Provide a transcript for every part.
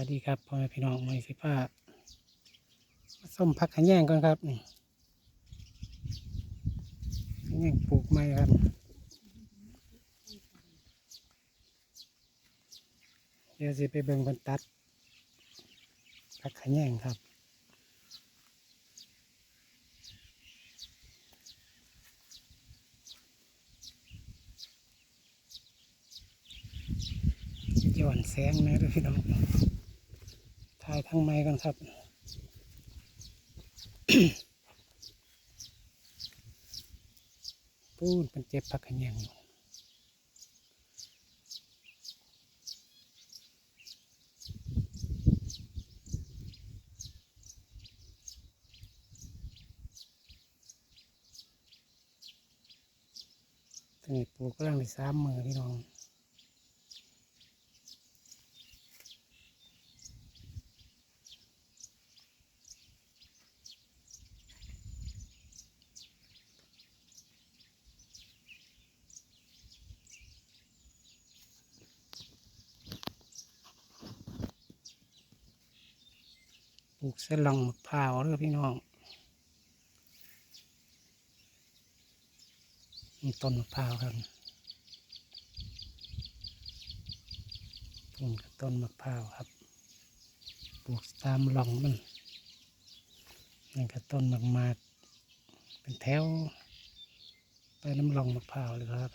วัสดีครับพ่อแม่พี่น้องมือสิผ้ามาส้มพักขะแย่งก่อนครับนี่ขะแย่งปลูกไม้ครับเดี๋ยวสิไปเบิ่งคนตัดพักขะแย่งครับย้อนแสงนะพี่น้องายทั้งไม้กันครับ ปูนเป็นเจ็บพักกันยังอยู่ตอนนี้ปลูกกำลังได้สามมือพี่น้อง ปลูกสลองมะพร้าวเด้อพี่น้องมีต้นมะพร้าวครับต้นกับต้นมะพร้าวครับ ปลูกตามหลองมันนี่ก็ต้นมากมากเป็นแถว ไปน้ำหลองมะพร้าวเลยครับ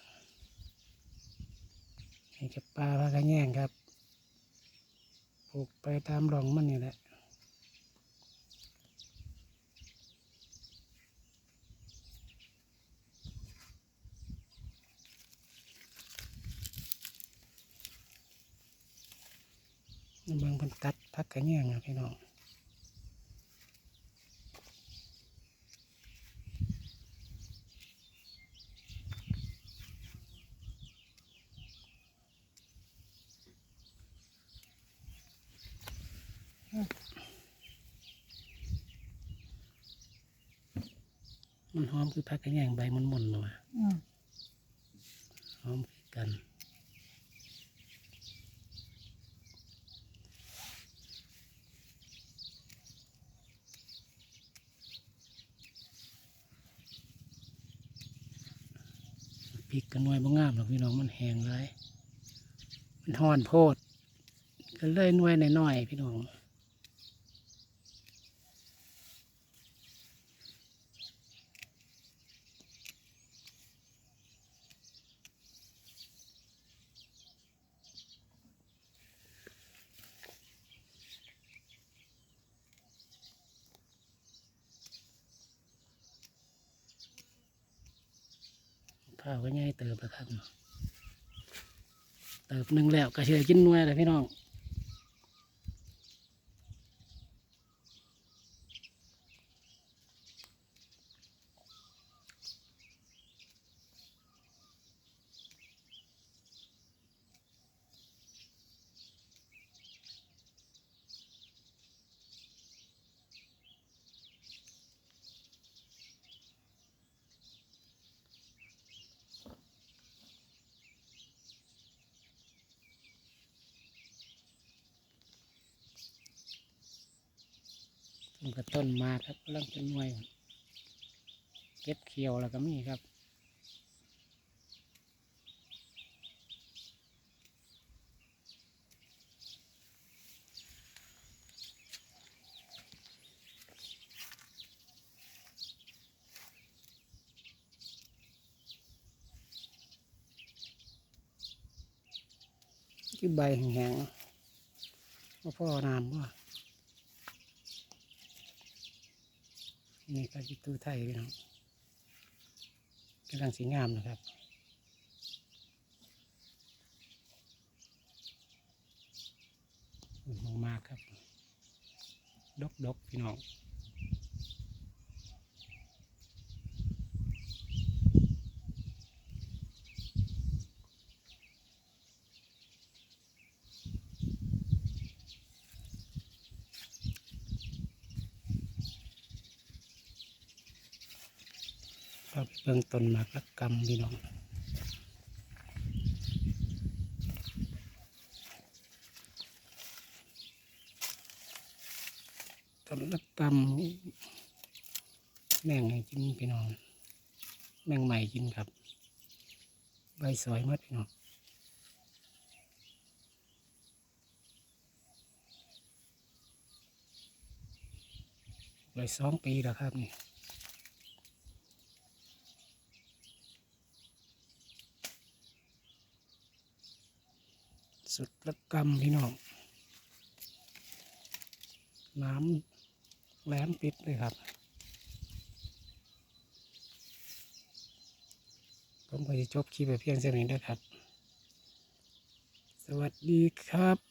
นี่จะปลาพากระแยงครับ ปลูกไปตามหลองมันนี่แหละ เบิ่งเพิ่นตัดพักกระแยงอะพี่น้องมันหอมคือพักกระแยงใบมันมุนๆมาอืมหอมคือกัน พริกกันหน่วยบ่งามหรอกพี่น้องมันแห้งไรมันห่อนโพดก็เลยหน่วยน้อยๆพี่น้อง ข้าวก็ง่ายเติบแล้วครับ เติบหนึ่งแล้วก็เชื่อกินหน่วยเลยพี่น้อง ต้นกับต้นมาครับกำลังเป็นหน่วย เก็บเขียวแล้วก็มีครับที่ใบแห้งๆว่าพ่อน้ำว่า นี่ก็จิตูไทยพี่น้องกำลังสีงามนะครับมองมากครับ ดกดกๆพี่น้อง ครับเบื้องต้นมากรักกำพี่น้องต้นละกำแมงให้กินพี่น้อง แมงใหม่กินครับ ใบสวยหมดพี่น้องใบสองปีแล้วครับนี่ สุดละกำพี่น้อง น้ำแหลมปิดเลยครับ ผมก็จะจบคลิปไปเพียงเท่านี้นะครับ สวัสดีครับ